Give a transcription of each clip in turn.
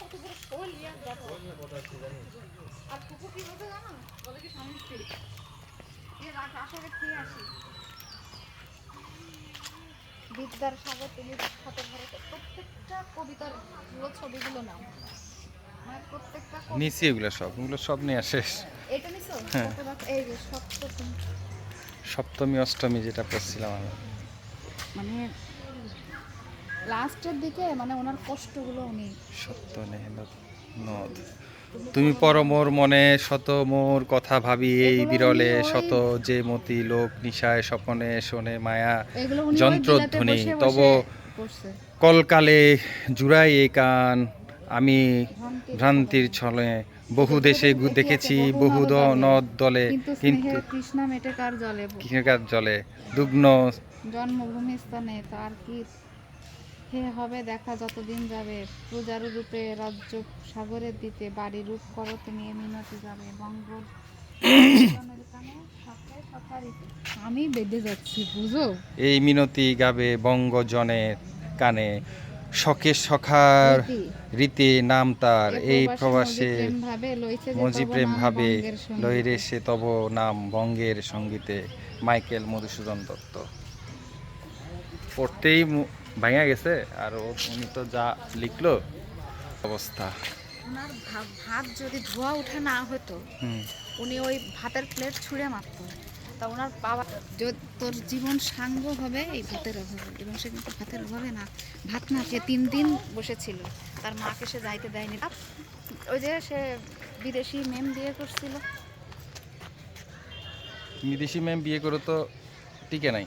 কত বড় শোল ইয়া দেখো আর কুকুর কি বলতে জানো? বলে কি স্বামী স্ত্রী? এ রাখ আসলে খেয়ে আসি। বিদ্যার সাগর তিনি বিখ্যাত ভারতের প্রত্যেকটা কবিতার পুরো ছবিগুলো নাম মানে প্রত্যেকটা এগুলো সব এগুলো সব নিয়ে শেষ। এটা নিছো? হ্যাঁ। এই যে সপ্তম। সপ্তমী অষ্টমী যেটা পড়ছিলাম আমি। মানে লাস্টের দিকে মানে ওনার কষ্টগুলো উনি সত্য নদ- নদ। তুমি পরমোর মনে শত মোর কথা ভাবি এই বিরলে শত যে মতি লোক নিশায় স্বপনে শোনে মায়া যন্ত্রধ্বনি তব কলকালে জুড়াই এই কান আমি ভ্রান্তির ছলে বহু দেশে দেখেছি বহু দ- নদ দলে কিন্তু তৃষ্ণা মেটে কার জলে। জলে দুগ্ন জন্মভূমি স্থানে তার কি হে হবে দেখা যতদিন যাবে। পূজারু রূপে রাজ্য সাগরের দিতে বাড়ি রূপ করো তুমি মিনতি যাবে বঙ্গ আমি বেঁধে যাচ্ছি বুঝো? এই মিনতি গাবে বঙ্গজনের কানে। শখে সখার রীতি। নাম তার। এই প্রবাসে মজি প্রেম ভাবে। লইরে সে তব নাম বঙ্গের সঙ্গীতে। মাইকেল মধুসূদন দত্ত। পড়তেই ভাঙা গেছে আর ও- উনি তো যা লিখলো অবস্থা। ওনার ভাত যদি ধোয়া উঠে না হতো উনি ওই ভাতের প্লেট ছুঁড়ে মারত। তা ওনার বাবা যদি তোর জীবন সাঙ্গ হবে এই ভাতের অভাবে এবং সে কিন্তু ভাতের অভাবে না। ভাত না খেয়ে তিন দিন বসেছিল। তার মাকে সে যাইতে দেয়নি। ওই যে সে বিদেশি মেম বিয়ে করছিল। বিদেশি ম্যাম বিয়ে করে তো টিকে নাই।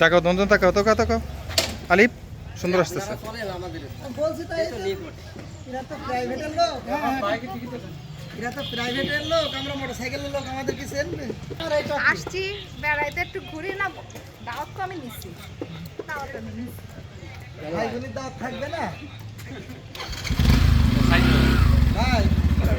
তাকাও তখন তাকাও তাকাও তাকাও। আলিফ সুন্দর আসতেছে। বলছি তো তো। প্রাইভেটের লোক এরা তো প্রাইভেটের লোক আমরা মোটরসাইকেলের লোক আমাদের কি চেনবে আর আসছি বেড়াইতে একটু ঘুরি না দাওয়াত তো আমি নিচ্ছি দাওয়াত আমি নিচ্ছি ভাই দাওয়াত থাকবে না?